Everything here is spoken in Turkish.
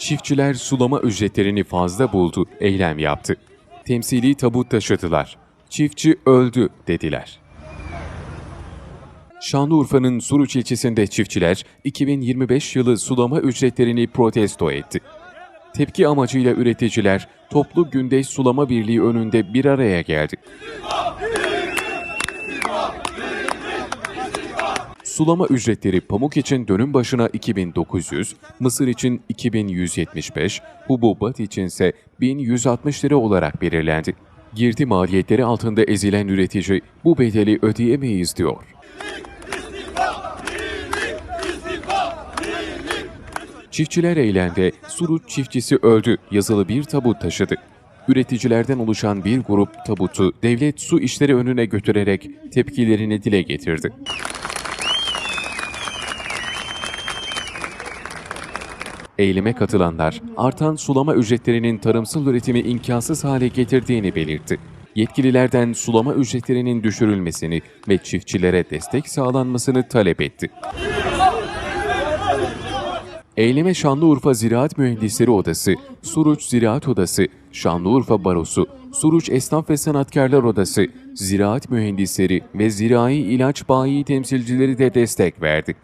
Çiftçiler sulama ücretlerini fazla buldu, eylem yaptı. Temsili tabut taşıdılar. Çiftçi öldü dediler. Şanlıurfa'nın Suruç ilçesinde çiftçiler 2025 yılı sulama ücretlerini protesto etti. Tepki amacıyla üreticiler Toplu Gündeş Sulama Birliği önünde bir araya geldi. Sulama ücretleri pamuk için dönüm başına 2900, mısır için 2175, hububat içinse 1160 lira olarak belirlendi. Girdi maliyetleri altında ezilen üretici bu bedeli ödeyemeyiz diyor. Çiftçiler eylemde Suruç çiftçisi öldü yazılı bir tabut taşıdı. Üreticilerden oluşan bir grup tabutu devlet su işleri önüne götürerek tepkilerini dile getirdi. Eyleme katılanlar artan sulama ücretlerinin tarımsal üretimi imkansız hale getirdiğini belirtti. Yetkililerden sulama ücretlerinin düşürülmesini ve çiftçilere destek sağlanmasını talep etti. Eyleme Şanlıurfa Ziraat Mühendisleri Odası, Suruç Ziraat Odası, Şanlıurfa Barosu, Suruç Esnaf ve Sanatkarlar Odası, Ziraat Mühendisleri ve Zirai İlaç Bayi temsilcileri de destek verdi.